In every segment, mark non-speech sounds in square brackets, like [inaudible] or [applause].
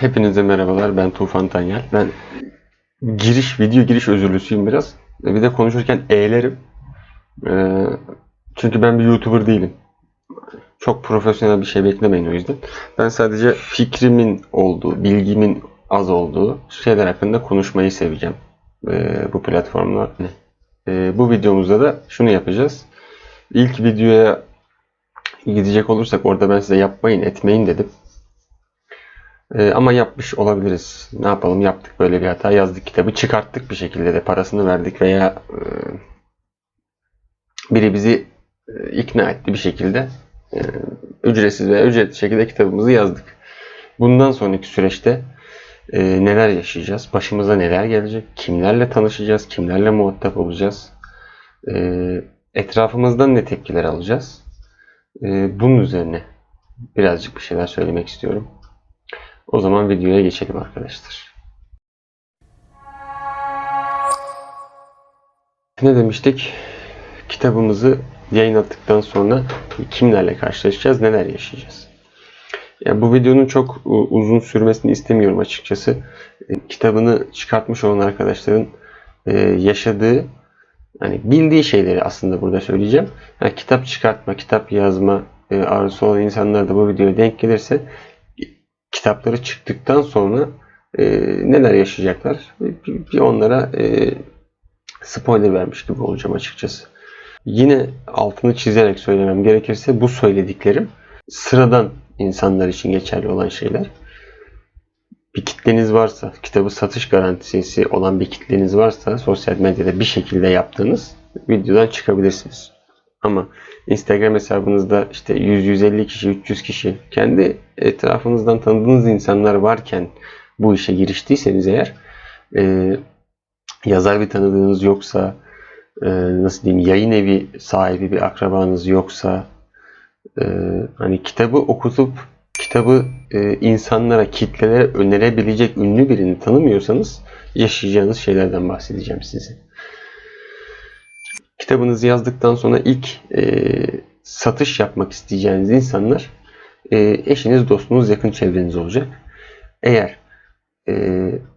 Hepinize merhabalar. Ben Tufan Tanyal. Ben giriş, video giriş özürlüsüyüm biraz. E, Bir de konuşurken eğlerim. Ee, çünkü ben bir YouTuber değilim. Çok profesyonel bir şey beklemeyin o yüzden. Ben sadece fikrimin olduğu, bilgimin az olduğu şeyler hakkında konuşmayı seveceğim. Ee, bu platformda. Ee, bu videomuzda da şunu yapacağız. İlk videoya gidecek olursak orada ben size yapmayın, etmeyin dedim. Ee, ama yapmış olabiliriz. Ne yapalım yaptık böyle bir hata. Yazdık kitabı çıkarttık bir şekilde de parasını verdik veya e, biri bizi e, ikna etti bir şekilde. E, ücretsiz veya ücretli şekilde kitabımızı yazdık. Bundan sonraki süreçte e, neler yaşayacağız? Başımıza neler gelecek? Kimlerle tanışacağız? Kimlerle muhatap olacağız? E, etrafımızdan ne tepkiler alacağız? E, bunun üzerine birazcık bir şeyler söylemek istiyorum. O zaman videoya geçelim arkadaşlar. Ne demiştik? Kitabımızı yayınlattıktan sonra kimlerle karşılaşacağız, neler yaşayacağız? Yani bu videonun çok uzun sürmesini istemiyorum açıkçası. E, Kitabını çıkartmış olan arkadaşların e, yaşadığı, hani bildiği şeyleri aslında burada söyleyeceğim. Yani kitap çıkartma, kitap yazma e, arzusu olan insanlar da bu videoya denk gelirse kitapları çıktıktan sonra e, neler yaşayacaklar bir, bir onlara e, spoiler vermiş gibi olacağım açıkçası. Yine altını çizerek söylemem gerekirse bu söylediklerim sıradan insanlar için geçerli olan şeyler. Bir kitleniz varsa, kitabı satış garantisi olan bir kitleniz varsa sosyal medyada bir şekilde yaptığınız videodan çıkabilirsiniz. Ama Instagram hesabınızda işte 100-150 kişi, 300 kişi kendi etrafınızdan tanıdığınız insanlar varken bu işe giriştiyseniz eğer e, yazar bir tanıdığınız yoksa e, nasıl diyeyim yayın evi sahibi bir akrabanız yoksa e, hani kitabı okutup kitabı e, insanlara, kitlelere önerebilecek ünlü birini tanımıyorsanız yaşayacağınız şeylerden bahsedeceğim size. Kitabınızı yazdıktan sonra ilk e, satış yapmak isteyeceğiniz insanlar e, eşiniz, dostunuz, yakın çevreniz olacak. Eğer e,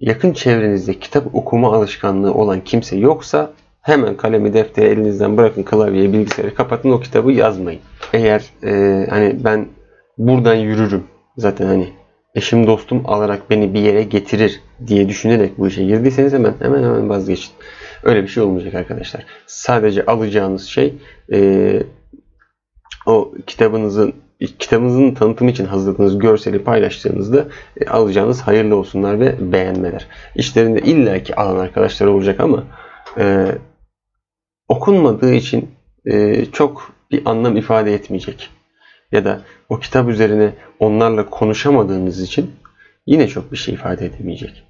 yakın çevrenizde kitap okuma alışkanlığı olan kimse yoksa hemen kalemi defteri elinizden bırakın klavyeyi bilgisayarı kapatın o kitabı yazmayın. Eğer e, hani ben buradan yürürüm zaten hani eşim dostum alarak beni bir yere getirir diye düşünerek bu işe girdiyseniz hemen hemen hemen vazgeçin. Öyle bir şey olmayacak arkadaşlar. Sadece alacağınız şey e, o kitabınızın kitabınızın tanıtımı için hazırladığınız görseli paylaştığınızda e, alacağınız hayırlı olsunlar ve beğenmeler. İşlerinde illaki alan arkadaşlar olacak ama e, okunmadığı için e, çok bir anlam ifade etmeyecek. Ya da o kitap üzerine onlarla konuşamadığınız için yine çok bir şey ifade edemeyecek.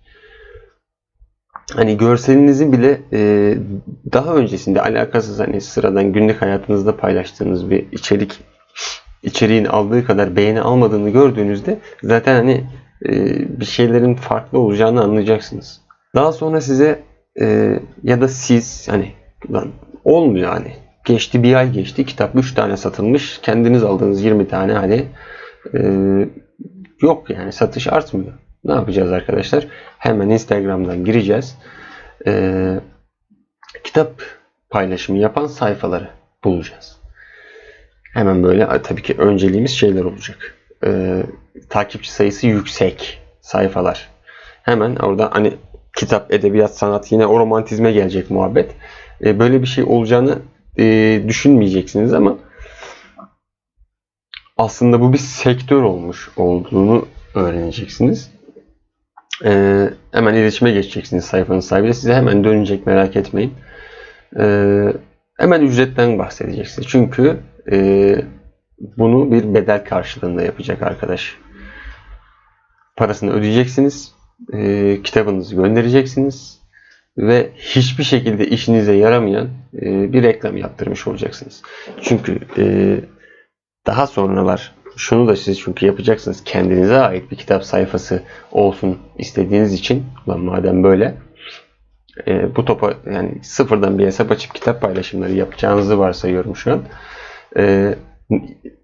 Hani görselinizi bile e, daha öncesinde alakasız hani sıradan günlük hayatınızda paylaştığınız bir içerik içeriğin aldığı kadar beğeni almadığını gördüğünüzde zaten hani e, bir şeylerin farklı olacağını anlayacaksınız. Daha sonra size e, ya da siz hani lan olmuyor hani geçti bir ay geçti kitap 3 tane satılmış kendiniz aldığınız 20 tane hani e, yok yani satış artmıyor. Ne yapacağız arkadaşlar? Hemen Instagram'dan gireceğiz. E, kitap paylaşımı yapan sayfaları bulacağız. Hemen böyle tabii ki önceliğimiz şeyler olacak. E, takipçi sayısı yüksek sayfalar. Hemen orada hani kitap, edebiyat, sanat yine o romantizme gelecek muhabbet. E, böyle bir şey olacağını e, düşünmeyeceksiniz ama aslında bu bir sektör olmuş olduğunu öğreneceksiniz. E, hemen iletişime geçeceksiniz sayfanın sahibiyle. Size hemen dönecek merak etmeyin. E, hemen ücretten bahsedeceksiniz. Çünkü e, bunu bir bedel karşılığında yapacak arkadaş. Parasını ödeyeceksiniz. E, kitabınızı göndereceksiniz. Ve hiçbir şekilde işinize yaramayan e, bir reklam yaptırmış olacaksınız. Çünkü e, daha sonralar şunu da siz çünkü yapacaksınız. Kendinize ait bir kitap sayfası olsun istediğiniz için. Lan madem böyle e, bu topa yani sıfırdan bir hesap açıp kitap paylaşımları yapacağınızı varsayıyorum şu an. E,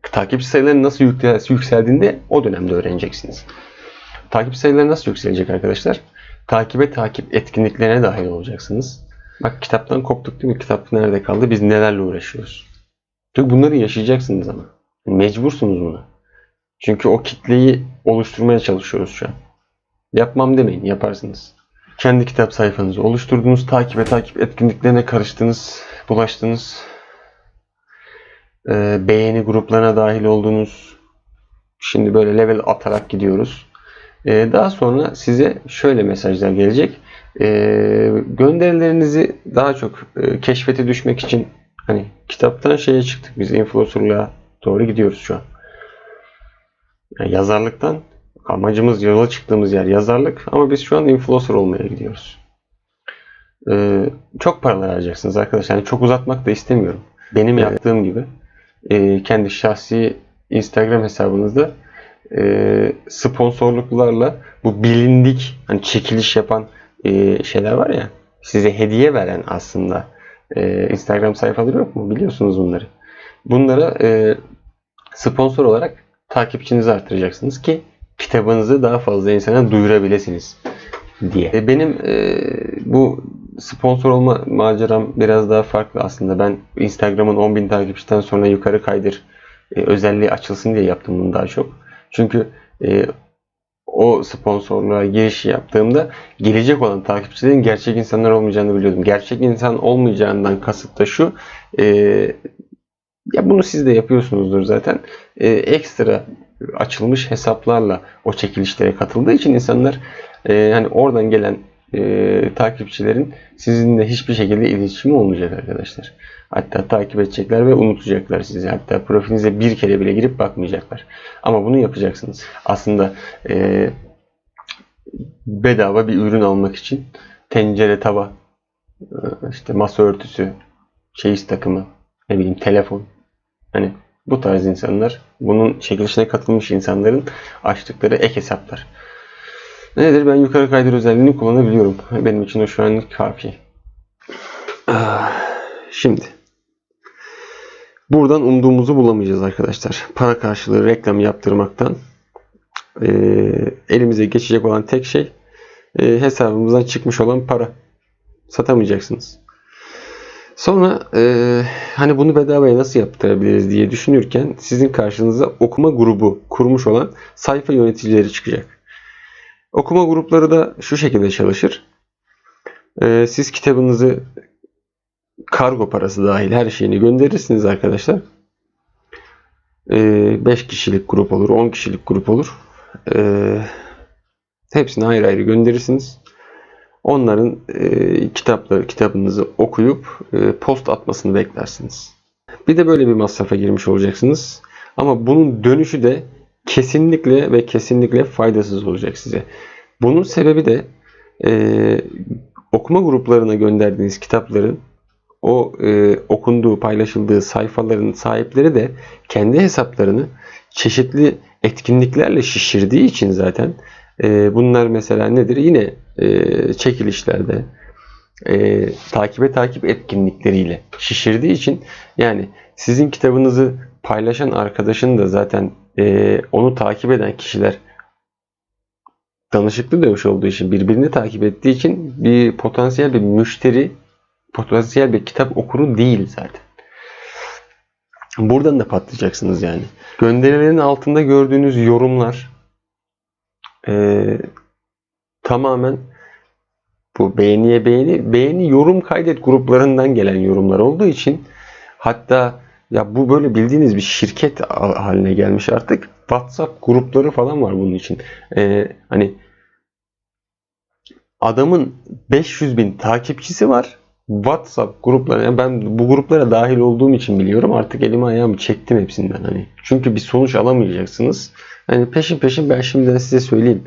takipçi sayıları nasıl yüksel- yükseldiğini de o dönemde öğreneceksiniz. takip sayıları nasıl yükselecek arkadaşlar? Takibe takip etkinliklerine dahil olacaksınız. Bak kitaptan koptuk değil mi? Kitap nerede kaldı? Biz nelerle uğraşıyoruz? Çünkü bunları yaşayacaksınız ama. Mecbursunuz buna. Çünkü o kitleyi oluşturmaya çalışıyoruz şu an. Yapmam demeyin, yaparsınız. Kendi kitap sayfanızı oluşturdunuz, takibe takip etkinliklerine karıştınız, bulaştınız. Ee, beğeni gruplarına dahil oldunuz. Şimdi böyle level atarak gidiyoruz. Ee, daha sonra size şöyle mesajlar gelecek. Ee, gönderilerinizi daha çok e, keşfete düşmek için hani kitaptan şeye çıktık biz influencerlığa doğru gidiyoruz şu an. Yani yazarlıktan amacımız yola çıktığımız yer yazarlık ama biz şu an influencer olmaya gidiyoruz. Ee, çok paralar harcayacaksınız arkadaşlar. Yani çok uzatmak da istemiyorum. Benim yaptığım gibi e, kendi şahsi Instagram hesabınızda e, sponsorluklarla bu bilindik hani çekiliş yapan e, şeyler var ya size hediye veren aslında e, Instagram sayfaları yok mu? Biliyorsunuz bunları. Bunlara e, sponsor olarak takipçinizi artıracaksınız ki kitabınızı daha fazla insana duyurabilirsiniz diye. E, benim e, bu sponsor olma maceram biraz daha farklı aslında. Ben Instagram'ın 10.000 takipçiden sonra yukarı kaydır e, özelliği açılsın diye yaptım bunu daha çok. Çünkü e, o sponsorluğa giriş yaptığımda gelecek olan takipçilerin gerçek insanlar olmayacağını biliyordum. Gerçek insan olmayacağından kasıt da şu. E, ya bunu siz de yapıyorsunuzdur zaten. E, ekstra açılmış hesaplarla o çekilişlere katıldığı için insanlar e, hani oradan gelen e, takipçilerin sizinle hiçbir şekilde iletişimi olmayacak arkadaşlar. Hatta takip edecekler ve unutacaklar sizi. Hatta profilinize bir kere bile girip bakmayacaklar. Ama bunu yapacaksınız. Aslında e, bedava bir ürün almak için tencere, tava, e, işte masa örtüsü, çeyiz takımı, ne bileyim telefon. Hani bu tarz insanlar, bunun çekilişine katılmış insanların açtıkları ek hesaplar. Nedir? Ben yukarı kaydır özelliğini kullanabiliyorum. Benim için o şu an kafi. Ah, Şimdi. Buradan umduğumuzu bulamayacağız arkadaşlar. Para karşılığı reklam yaptırmaktan e, elimize geçecek olan tek şey e, hesabımızdan çıkmış olan para. Satamayacaksınız. Sonra e, hani bunu bedavaya nasıl yaptırabiliriz diye düşünürken sizin karşınıza okuma grubu kurmuş olan sayfa yöneticileri çıkacak. Okuma grupları da şu şekilde çalışır. E, siz kitabınızı kargo parası dahil her şeyini gönderirsiniz arkadaşlar. 5 kişilik grup olur, 10 kişilik grup olur. E, hepsini ayrı ayrı gönderirsiniz. Onların e, kitapları, kitabınızı okuyup e, post atmasını beklersiniz. Bir de böyle bir masrafa girmiş olacaksınız. Ama bunun dönüşü de kesinlikle ve kesinlikle faydasız olacak size. Bunun sebebi de e, okuma gruplarına gönderdiğiniz kitapların o e, okunduğu, paylaşıldığı sayfaların sahipleri de kendi hesaplarını çeşitli etkinliklerle şişirdiği için zaten e, bunlar mesela nedir? Yine e, çekilişlerde e, takibe takip etkinlikleriyle şişirdiği için yani sizin kitabınızı paylaşan arkadaşın da zaten e, onu takip eden kişiler danışıklı dövüş olduğu için birbirini takip ettiği için bir potansiyel bir müşteri potansiyel bir kitap okuru değil zaten. Buradan da patlayacaksınız yani. Gönderilerin altında gördüğünüz yorumlar e, tamamen bu beğeniye beğeni, beğeni yorum kaydet gruplarından gelen yorumlar olduğu için hatta ya bu böyle bildiğiniz bir şirket haline gelmiş artık. WhatsApp grupları falan var bunun için. Ee, hani adamın 500 bin takipçisi var. WhatsApp grupları yani ben bu gruplara dahil olduğum için biliyorum artık elimi ayağımı çektim hepsinden hani. Çünkü bir sonuç alamayacaksınız. Hani peşin peşin ben şimdiden size söyleyeyim.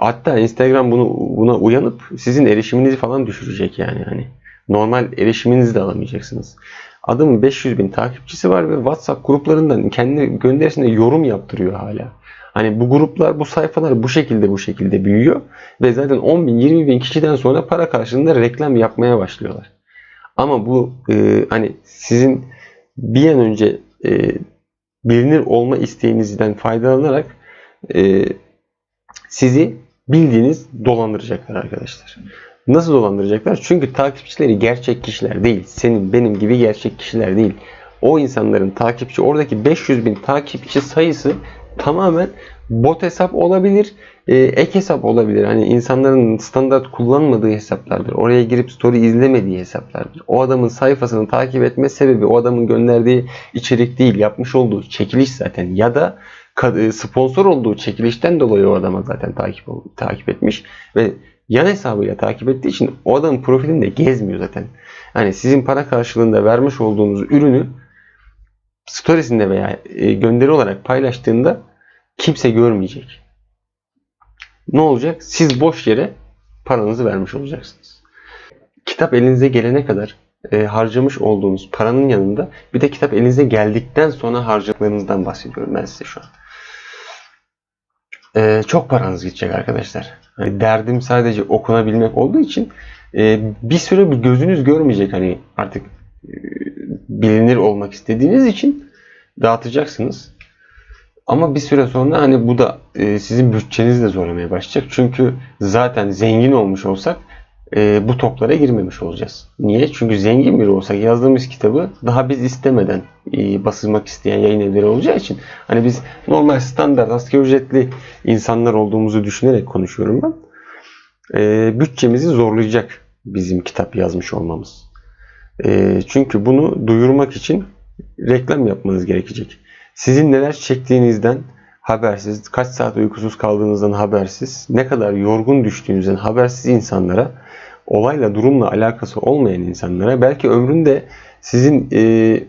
Hatta Instagram bunu buna uyanıp sizin erişiminizi falan düşürecek yani hani. Normal erişiminizi de alamayacaksınız. Adamın 500 bin takipçisi var ve WhatsApp gruplarından kendi gönderisinde yorum yaptırıyor hala. Hani bu gruplar, bu sayfalar bu şekilde bu şekilde büyüyor ve zaten 10 bin, 20 bin kişiden sonra para karşılığında reklam yapmaya başlıyorlar. Ama bu e, hani sizin bir an önce e, bilinir olma isteğinizden faydalanarak e, sizi bildiğiniz dolandıracaklar arkadaşlar. Nasıl dolandıracaklar? Çünkü takipçileri gerçek kişiler değil. Senin benim gibi gerçek kişiler değil. O insanların takipçi oradaki 500 bin takipçi sayısı tamamen bot hesap olabilir, e, ek hesap olabilir. Hani insanların standart kullanmadığı hesaplardır. Oraya girip story izlemediği hesaplardır. O adamın sayfasını takip etme sebebi o adamın gönderdiği içerik değil, yapmış olduğu çekiliş zaten ya da sponsor olduğu çekilişten dolayı o adama zaten takip takip etmiş ve yan hesabıyla takip ettiği için o adamın profilinde gezmiyor zaten. Yani sizin para karşılığında vermiş olduğunuz ürünü storiesinde veya e, gönderi olarak paylaştığında kimse görmeyecek. Ne olacak? Siz boş yere paranızı vermiş olacaksınız. Kitap elinize gelene kadar e, harcamış olduğunuz paranın yanında bir de kitap elinize geldikten sonra harcadıklarınızdan bahsediyorum ben size şu an. E, çok paranız gidecek arkadaşlar. Hani derdim sadece okunabilmek olduğu için e, bir süre bir gözünüz görmeyecek hani artık e, bilinir olmak istediğiniz için dağıtacaksınız. Ama bir süre sonra hani bu da e, sizin bütçenizi de zorlamaya başlayacak. Çünkü zaten zengin olmuş olsak e, bu toplara girmemiş olacağız. Niye? Çünkü zengin biri olsak yazdığımız kitabı daha biz istemeden e, basılmak isteyen yayın evleri olacağı için hani biz normal standart asgari ücretli insanlar olduğumuzu düşünerek konuşuyorum ben. E, bütçemizi zorlayacak bizim kitap yazmış olmamız. E, çünkü bunu duyurmak için reklam yapmanız gerekecek. Sizin neler çektiğinizden habersiz, kaç saat uykusuz kaldığınızdan habersiz, ne kadar yorgun düştüğünüzden habersiz insanlara, olayla, durumla alakası olmayan insanlara, belki ömründe sizin e,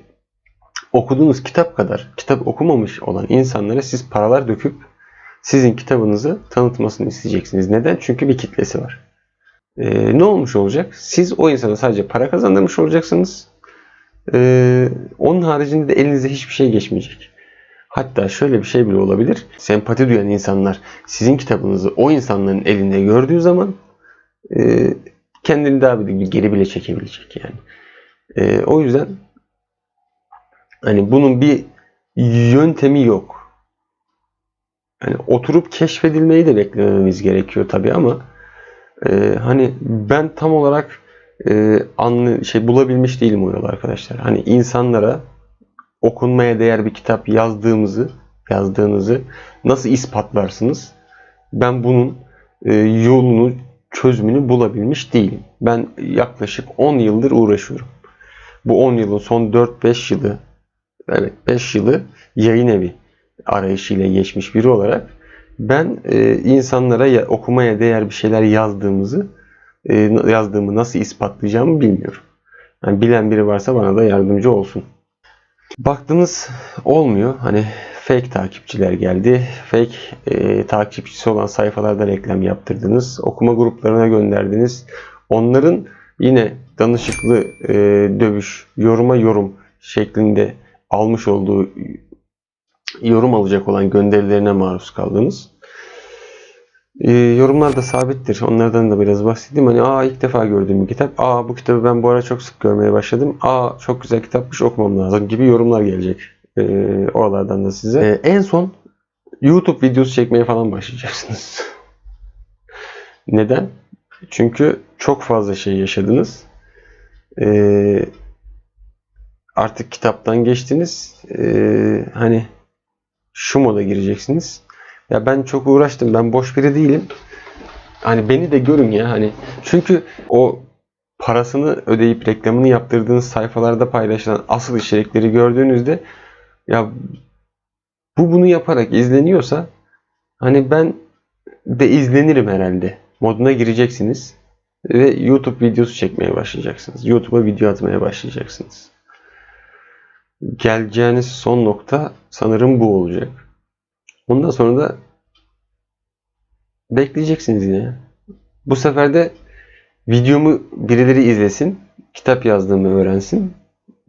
okuduğunuz kitap kadar kitap okumamış olan insanlara siz paralar döküp sizin kitabınızı tanıtmasını isteyeceksiniz. Neden? Çünkü bir kitlesi var. Ee, ne olmuş olacak? Siz o insana sadece para kazandırmış olacaksınız. Ee, onun haricinde de elinize hiçbir şey geçmeyecek. Hatta şöyle bir şey bile olabilir. Sempati duyan insanlar sizin kitabınızı o insanların elinde gördüğü zaman e, kendini daha bir geri bile çekebilecek yani. E, o yüzden hani bunun bir yöntemi yok. Yani oturup keşfedilmeyi de beklememiz gerekiyor tabii ama e, hani ben tam olarak e, anlı şey bulabilmiş değilim o arkadaşlar. Hani insanlara okunmaya değer bir kitap yazdığımızı, yazdığınızı nasıl ispatlarsınız? Ben bunun e, yolunu, çözümünü bulabilmiş değilim. Ben yaklaşık 10 yıldır uğraşıyorum. Bu 10 yılın son 4-5 yılı, evet 5 yılı yayın evi arayışıyla geçmiş biri olarak ben e, insanlara ya, okumaya değer bir şeyler yazdığımızı, e, yazdığımı nasıl ispatlayacağımı bilmiyorum. Yani bilen biri varsa bana da yardımcı olsun. Baktınız olmuyor. Hani fake takipçiler geldi. Fake e, takipçisi olan sayfalarda reklam yaptırdınız. Okuma gruplarına gönderdiniz. Onların yine danışıklı e, dövüş, yoruma yorum şeklinde almış olduğu yorum alacak olan gönderilerine maruz kaldınız. E, yorumlar da sabittir. Onlardan da biraz bahsedeyim. Hani aa ilk defa gördüğüm bir kitap. Aa bu kitabı ben bu ara çok sık görmeye başladım. Aa çok güzel kitapmış okumam lazım gibi yorumlar gelecek. E, oralardan da size. E, en son YouTube videosu çekmeye falan başlayacaksınız. [laughs] Neden? Çünkü çok fazla şey yaşadınız. E, artık kitaptan geçtiniz. E, hani şu moda gireceksiniz. Ya ben çok uğraştım. Ben boş biri değilim. Hani beni de görün ya hani. Çünkü o parasını ödeyip reklamını yaptırdığınız sayfalarda paylaşılan asıl içerikleri gördüğünüzde ya bu bunu yaparak izleniyorsa hani ben de izlenirim herhalde moduna gireceksiniz ve YouTube videosu çekmeye başlayacaksınız. YouTube'a video atmaya başlayacaksınız. Geleceğiniz son nokta sanırım bu olacak. Ondan sonra da bekleyeceksiniz yine. Bu sefer de videomu birileri izlesin, kitap yazdığımı öğrensin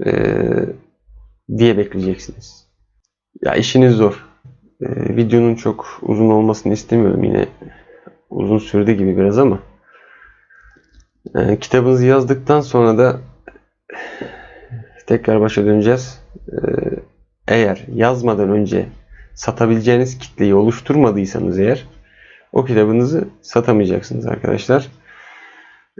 ee, diye bekleyeceksiniz. Ya işiniz zor. Ee, videonun çok uzun olmasını istemiyorum yine. Uzun sürdü gibi biraz ama. Yani kitabınızı yazdıktan sonra da tekrar başa döneceğiz. Ee, eğer yazmadan önce satabileceğiniz kitleyi oluşturmadıysanız eğer o kitabınızı satamayacaksınız arkadaşlar.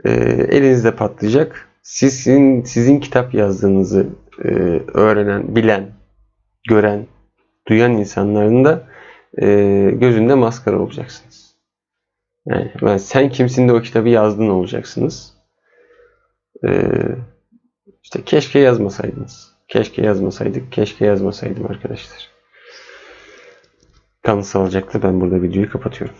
Ee, elinizde patlayacak. Sizin sizin kitap yazdığınızı e, öğrenen, bilen, gören, duyan insanların da e, gözünde maskara olacaksınız. Yani ben sen kimsin de o kitabı yazdın olacaksınız. Ee, işte keşke yazmasaydınız. Keşke yazmasaydık. Keşke yazmasaydım arkadaşlar. Kalın sağlıcakla ben burada videoyu kapatıyorum.